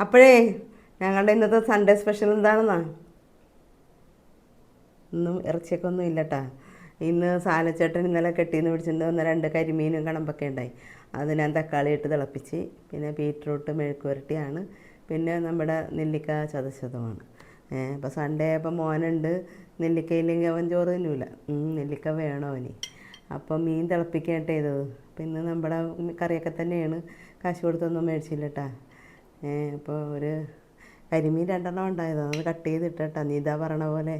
അപ്പോഴേ ഞങ്ങളുടെ ഇന്നത്തെ സൺഡേ സ്പെഷ്യൽ എന്താണെന്നാ? ഒന്നും ഇറച്ചിയൊക്കെ ഒന്നും ഇല്ലട്ടാ. ഇന്ന് സാലച്ചേട്ടൻ ഇന്നലെ കെട്ടിന്ന് പിടിച്ചിട്ടുണ്ട് ഒന്ന് രണ്ട് കരിമീനും കണമ്പൊക്കെ ഉണ്ടായി. അത് ഞാൻ തക്കാളി ഇട്ട് തിളപ്പിച്ച് പിന്നെ ബീറ്റ്റൂട്ട് മെഴുക്ക് പുരട്ടിയാണ് പിന്നെ നമ്മുടെ നെല്ലിക്ക ചതച്ചതുമാണ്. അപ്പോൾ സൺഡേ അപ്പോൾ മോനുണ്ട്. നെല്ലിക്കയില്ലെങ്കിൽ അവൻ ചോറ് തിന്നൂല. നെല്ലിക്ക വേണോ അവന് അപ്പം മീൻ തിളപ്പിക്കട്ടെ ചെയ്തത് പിന്നെ നമ്മുടെ കറിയൊക്കെ തന്നെയാണ്. കാശ് കൊടുത്തൊന്നും മേടിച്ചില്ല കേട്ടാ അപ്പോൾ ഒരു കരിമീൻ രണ്ടെണ്ണം ഉണ്ടായത് അത് കട്ട് ചെയ്തിട്ടാ നിത പറഞ്ഞ പോലെ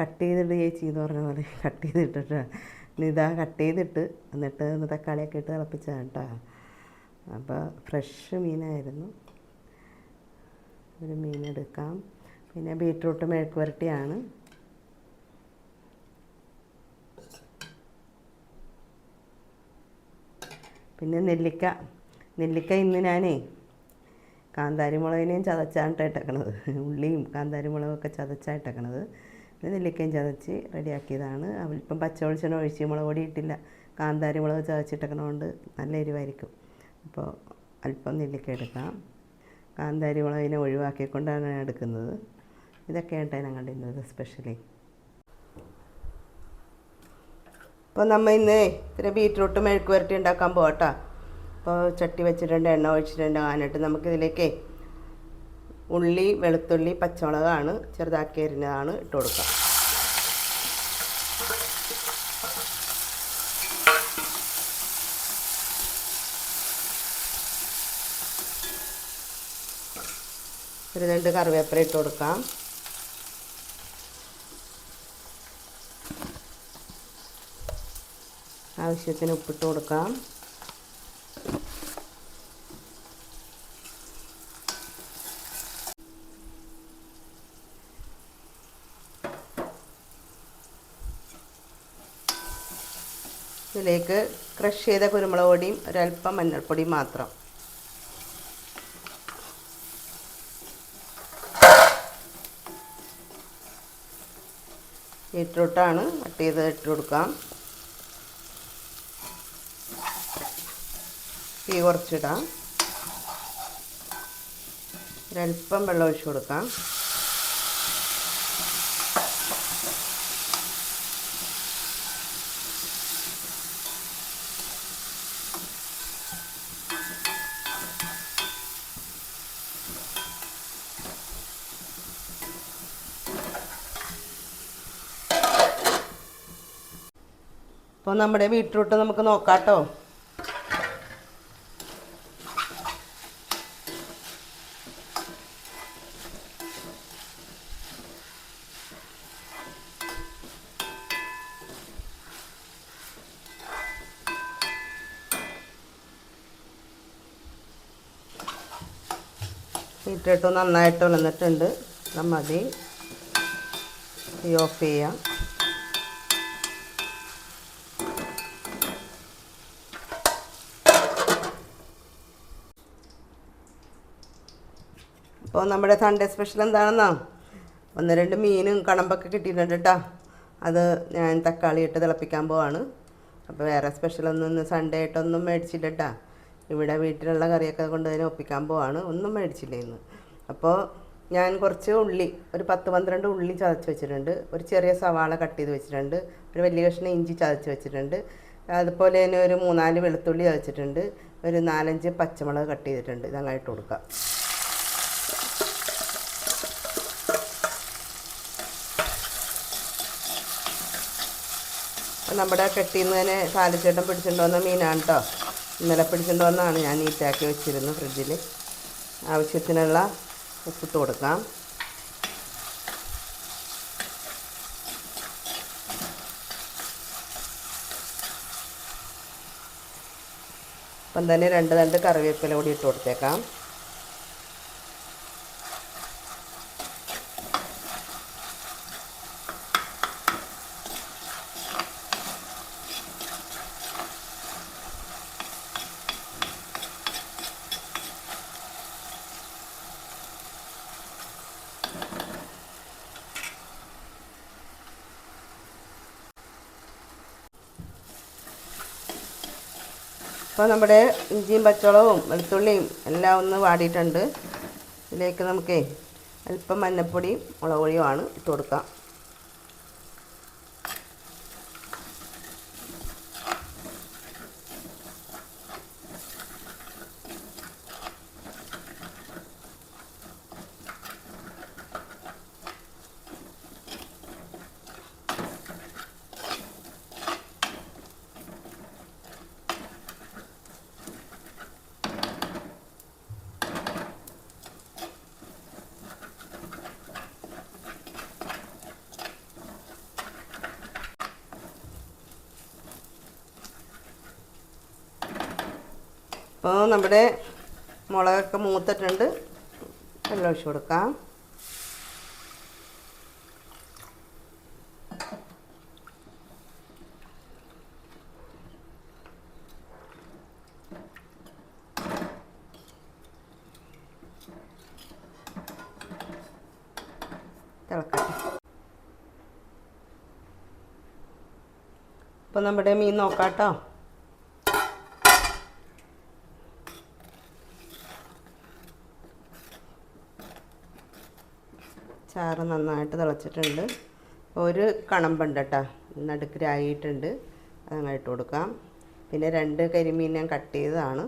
കട്ട് ചെയ്തിട്ട് ചേച്ചി എന്ന് പറഞ്ഞ പോലെ കട്ട് ചെയ്തിട്ടിട്ടാ. നിത കട്ട് ചെയ്തിട്ട് എന്നിട്ട് തക്കാളിയൊക്കെ ഇട്ട് തിളപ്പിച്ചതാണ് കേട്ടോ അപ്പോൾ ഫ്രഷ് മീനായിരുന്നു. ഒരു മീനെടുക്കാം പിന്നെ ബീട്രൂട്ട് മെഴുക്ക് പുരട്ടിയാണ്. പിന്നെ നെല്ലിക്ക. നെല്ലിക്ക ഇന്ന് ഞാനേ കാന്താരി മുളകിനെയും ചതച്ചാണ് ഇട്ടേക്കണത് ഉള്ളിയും കാന്താരി മുളകൊക്കെ ചതച്ചായിട്ടേക്കണത് പിന്നെ നെല്ലിക്കയും ചതച്ച് റെഡിയാക്കിയതാണ്. അല്പം പച്ച വെളിച്ചെണ്ണ ഒഴിച്ച് മുളക് പൊടി ഇട്ടില്ല. കാന്താരി മുളക് ചതച്ചിട്ടേക്കണതുകൊണ്ട് നല്ല എരിവായിരിക്കും. അപ്പോൾ അല്പം നെല്ലിക്ക എടുക്കാം. കാന്താരി മുളകിനെ ഒഴിവാക്കിക്കൊണ്ടാണ് എടുക്കുന്നത്. ഇതൊക്കെയാണ് ഞങ്ങളുടെ ഇന്നത്തെ സ്പെഷ്യലി. അപ്പോൾ നമ്മൾ ഇന്ന് ഇത്തിരി ബീറ്റ്റൂട്ട് മെഴുക്ക് വരട്ടി ഉണ്ടാക്കാൻ പോകട്ടോ അപ്പോൾ ചട്ടി വെച്ചിട്ടുണ്ട് എണ്ണ ഒഴിച്ചിട്ടുണ്ട് ആനിട്ട് നമുക്കിതിലേക്ക് ഉള്ളി വെളുത്തുള്ളി പച്ചമുളകാണ് ചെറുതാക്കി അരിഞ്ഞതാണ് ഇട്ട് കൊടുക്കുക. ഒരു രണ്ട് കറിവേപ്പില ഇട്ട് കൊടുക്കാം. ആവശ്യത്തിന് ഉപ്പിട്ട് കൊടുക്കാം. ഇതിലേക്ക് ക്രഷ് ചെയ്ത കുരുമുളക് പൊടിയും ഒരല്പം മഞ്ഞൾപ്പൊടിയും മാത്രം. ബീട്രൂട്ടാണ് കട്ട് ചെയ്ത് ഇട്ട് കൊടുക്കാം. തീ കുറച്ചിടാം. ഒരല്പം വെള്ളം ഒഴിച്ചു കൊടുക്കാം. അപ്പോൾ നമ്മുടെ ബീട്രൂട്ട് നമുക്ക് നോക്കാട്ടോ. കേട്ടോ ബീട്രൂട്ട് നന്നായിട്ട് ഉളന്നിട്ടുണ്ട് നമ്മൾ അത് ഓഫ് ചെയ്യാം. അപ്പോൾ നമ്മുടെ സൺഡേ സ്പെഷ്യൽ എന്താണെന്നോ? ഒന്ന് രണ്ട് മീനും കണമ്പൊക്കെ കിട്ടിയിട്ടുണ്ട് കേട്ടോ അത് ഞാൻ തക്കാളി ഇട്ട് തിളപ്പിക്കാൻ പോവാണ്. അപ്പോൾ വേറെ സ്പെഷ്യലൊന്നും ഇന്ന് സൺഡേ ആയിട്ടൊന്നും മേടിച്ചില്ല കേട്ടോ ഇവിടെ വീട്ടിലുള്ള കറിയൊക്കെ കൊണ്ട് അതിനെ ഒപ്പിക്കാൻ പോവാണ്. ഒന്നും മേടിച്ചില്ല ഇന്ന്. അപ്പോൾ ഞാൻ കുറച്ച് ഉള്ളി ഒരു പത്ത് പന്ത്രണ്ട് ഉള്ളി ചതച്ച് വെച്ചിട്ടുണ്ട്. ഒരു ചെറിയ സവാള കട്ട് ചെയ്ത് വെച്ചിട്ടുണ്ട്. ഒരു വലിയ കഷ്ണം ഇഞ്ചി ചതച്ച് വെച്ചിട്ടുണ്ട്. അതുപോലെ തന്നെ ഒരു മൂന്നാൽ വെളുത്തുള്ളി ചതച്ചിട്ടുണ്ട്. ഒരു നാലഞ്ച് പച്ചമുളക് കട്ട് ചെയ്തിട്ടുണ്ട്. ഇതങ്ങായിട്ട് കൊടുക്കാം. നമ്മുടെ കെട്ടിന്ന് തന്നെ കാലിച്ചേട്ടൻ പിടിച്ചിട്ട് വന്ന മീനാണ് കേട്ടോ ഇന്നലെ പിടിച്ചിട്ട് വന്നതാണ് ഞാൻ നീറ്റാക്കി വെച്ചിരുന്നത് ഫ്രിഡ്ജിൽ ആവശ്യത്തിനുള്ള ഉപ്പിട്ട് കൊടുക്കാം. അപ്പം തന്നെ രണ്ട് രണ്ട് കറിവേപ്പില കൂടി ഇട്ട് കൊടുത്തേക്കാം. അപ്പോൾ നമ്മുടെ ഇഞ്ചിയും പച്ചവളവും വെളുത്തുള്ളിയും എല്ലാം ഒന്ന് വാടിയിട്ടുണ്ട്. ഇതിലേക്ക് നമുക്ക് അല്പം മഞ്ഞപ്പൊടിയും മുളക് പൊടിയുമാണ് ഇട്ട് കൊടുക്കാം. അപ്പോൾ നമ്മുടെ മുളകൊക്കെ മൂത്തിട്ടുണ്ട്. വെള്ളം ഒഴിച്ച് കൊടുക്കാം. തിളക്കട്ടെ. അപ്പോൾ നമ്മുടെ മീൻ നോക്കാം കേട്ടോ ചാറ് നന്നായിട്ട് തിളച്ചിട്ടുണ്ട്. ഒരു കണമ്പുണ്ട് കേട്ടോ. നടുക്കരായിട്ടുണ്ട് അതങ്ങ് ഇട്ട് കൊടുക്കാം. പിന്നെ രണ്ട് കരിമീൻ ഞാൻ കട്ട് ചെയ്തതാണ്.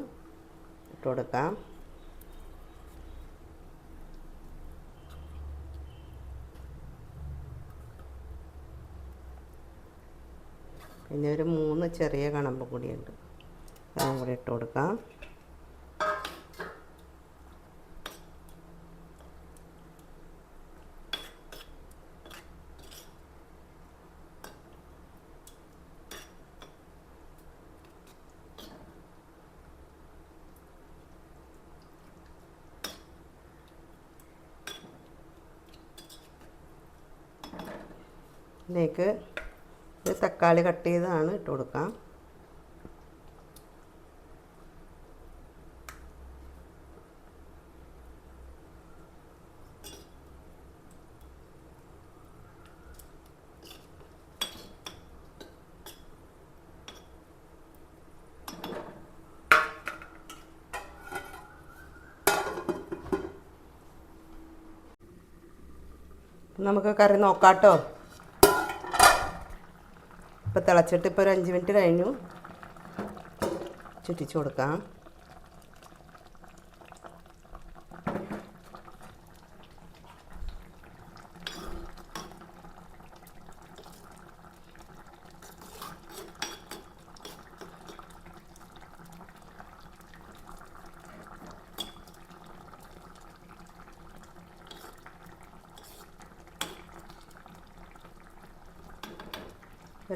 ഇട്ട് കൊടുക്കാം. പിന്നെ ഒരു മൂന്ന് ചെറിയ കണമ്പ് കൂടിയുണ്ട് അതും കൂടി ഇട്ട് കൊടുക്കാം. ഇതിലേക്ക് ഒരു തക്കാളി കട്ട് ചെയ്തതാണ് ഇട്ട് കൊടുക്കാം. നമുക്ക് കറി നോക്കാട്ടോ ഇപ്പോൾ തിളച്ചിട്ട് ഇപ്പോൾ ഒരു അഞ്ച് മിനിറ്റ് കഴിഞ്ഞു. ചുറ്റിച്ച് കൊടുക്കാം.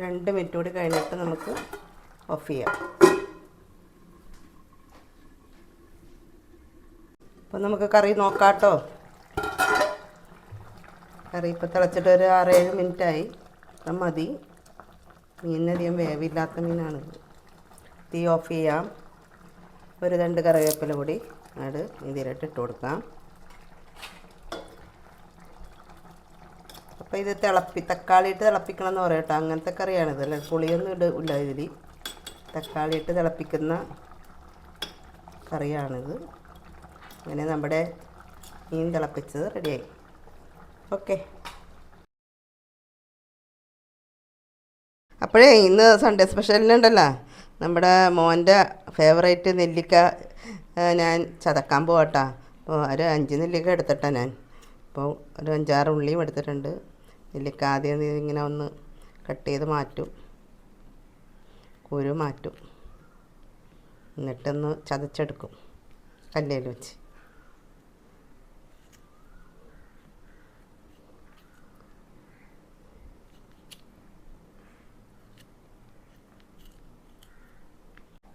രണ്ട് മിനിറ്റ് കൂടി കഴിഞ്ഞിട്ട് നമുക്ക് ഓഫ് ചെയ്യാം. അപ്പോൾ നമുക്ക് കറി നോക്കാട്ടോ. കറി ഇപ്പോൾ തിളച്ചിട്ട് ഒരു ആറേഴ് മിനിറ്റായി. അത് മതി. മീനിനധികം വേവില്ലാത്ത മീനാണ് തീ ഓഫ് ചെയ്യാം. ഒരു രണ്ട് കറിവേപ്പില കൂടി അത് ഇതിലിട്ട് ഇട്ട് കൊടുക്കാം. അപ്പോൾ ഇത് തിളപ്പി തക്കാളി ഇട്ട് തിളപ്പിക്കണം എന്ന് പറയാം കേട്ടോ. അങ്ങനത്തെ കറിയാണിത് അല്ലേ? പുളിയൊന്നും ഇട ഇല്ല ഇതിൽ തക്കാളി ഇട്ട് തിളപ്പിക്കുന്ന കറിയാണിത്. അങ്ങനെ നമ്മുടെ മീൻ തിളപ്പിച്ചത് റെഡിയായി. ഓക്കെ. അപ്പോഴേ ഇന്ന് സൺഡേ സ്പെഷ്യലിനുണ്ടല്ലോ നമ്മുടെ മോന്റെ ഫേവറേറ്റ് നെല്ലിക്ക ഞാൻ ചതക്കാൻ പോകട്ടോ അപ്പോൾ ഒരു അഞ്ച് നെല്ലിക്ക എടുത്തിട്ടാണ് ഞാൻ. അപ്പോൾ ഒരു അഞ്ചാറ് ഉള്ളിയും എടുത്തിട്ടുണ്ട്. നെല്ലിക്ക ആദ്യം ഇങ്ങനെ ഒന്ന് കട്ട് ചെയ്ത് മാറ്റും. കുരു മാറ്റും. എന്നിട്ടൊന്ന് ചതച്ചെടുക്കും കല്ലിൽ വെച്ച്.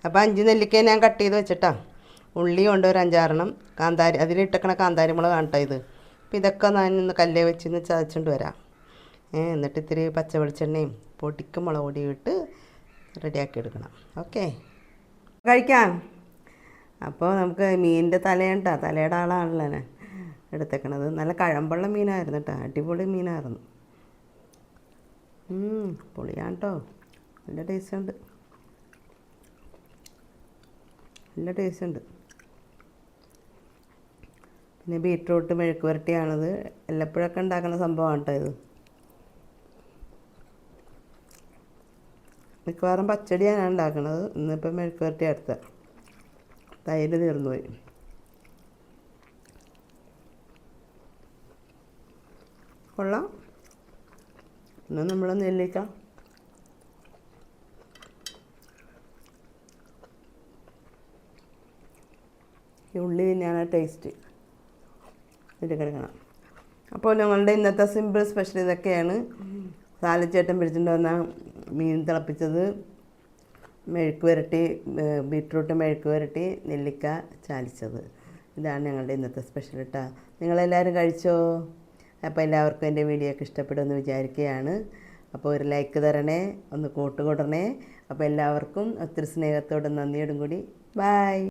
അപ്പോൾ അഞ്ച് നെല്ലിക്ക ഞാൻ കട്ട് ചെയ്ത് വെച്ചിട്ടാ. ഉള്ളി കൊണ്ട് ഒരു അഞ്ചാറെണ്ണം കാന്താരി അതിലിട്ടക്കണ കാന്താരി മുളക് കാണട്ടോ ഇത്. അപ്പോൾ ഇതൊക്കെ ഞാൻ ഇന്ന് കല്ലേ വെച്ച് ഇന്ന് ചതച്ചുകൊണ്ട് വരാം. എന്നിട്ട് ഇത്തിരി പച്ച വെളിച്ചെണ്ണയും പൊടിക്കും മുളക് പൊടിയും ഇട്ട് റെഡിയാക്കി എടുക്കണം. ഓക്കെ. കഴിക്കാം. അപ്പോൾ നമുക്ക് മീനിന്റെ തലയുണ്ടാ? തലയുടെ ആളാണല്ലോ ഞാൻ എടുത്തേക്കണത്. നല്ല കഴമ്പുള്ള മീനായിരുന്നു കേട്ടോ. അടിപൊളി മീനായിരുന്നു. പൊളിയാണ് കേട്ടോ നല്ല ടേസ്റ്റ് ഉണ്ട്. നല്ല ടേസ്റ്റ് ഉണ്ട്. പിന്നെ ബീട്രൂട്ട് മെഴുക്ക് പുരട്ടിയാണിത്. എല്ലപ്പോഴൊക്കെ ഉണ്ടാക്കുന്ന സംഭവമാണ് കേട്ടോ ഇത്. മിക്കവാറും പച്ചടിയാണ് ഉണ്ടാക്കുന്നത് ഇന്നിപ്പം മെഴുക്ക് പുരട്ടി അടുത്ത. തൈര് തീർന്നു പോയി കൊള്ളാം. പിന്നെ നമ്മൾ നെല്ലിക്ക. ഈ ഉള്ളി തന്നെയാണ് ടേസ്റ്റ്. ഇതിൽ കിടക്കണം അപ്പോൾ ഞങ്ങളുടെ ഇന്നത്തെ സിമ്പിൾ സ്പെഷ്യൽ ഇതൊക്കെയാണ്. സാലച്ചേട്ടൻ പിടിച്ചിട്ട് വന്ന മീൻ തിളപ്പിച്ചത് മെഴുക്ക് പുരട്ടി ഏഹ് ബീട്രൂട്ട് മെഴുക്ക് പുരട്ടി നെല്ലിക്ക ചാലിച്ചത്. ഇതാണ് ഞങ്ങളുടെ ഇന്നത്തെ സ്പെഷ്യൽ കേട്ടോ നിങ്ങളെല്ലാവരും കഴിച്ചോ? അപ്പോൾ എല്ലാവർക്കും എന്റെ വീഡിയോ ഒക്കെ ഇഷ്ടപ്പെടുമെന്ന് വിചാരിക്കുകയാണ്. അപ്പോൾ ഒരു ലൈക്ക് തരണേ ഒന്ന് കൂട്ടുകൂടണേ. അപ്പോൾ എല്ലാവർക്കും ഒത്തിരി സ്നേഹത്തോടും നന്ദിയോടും കൂടി. ബായ്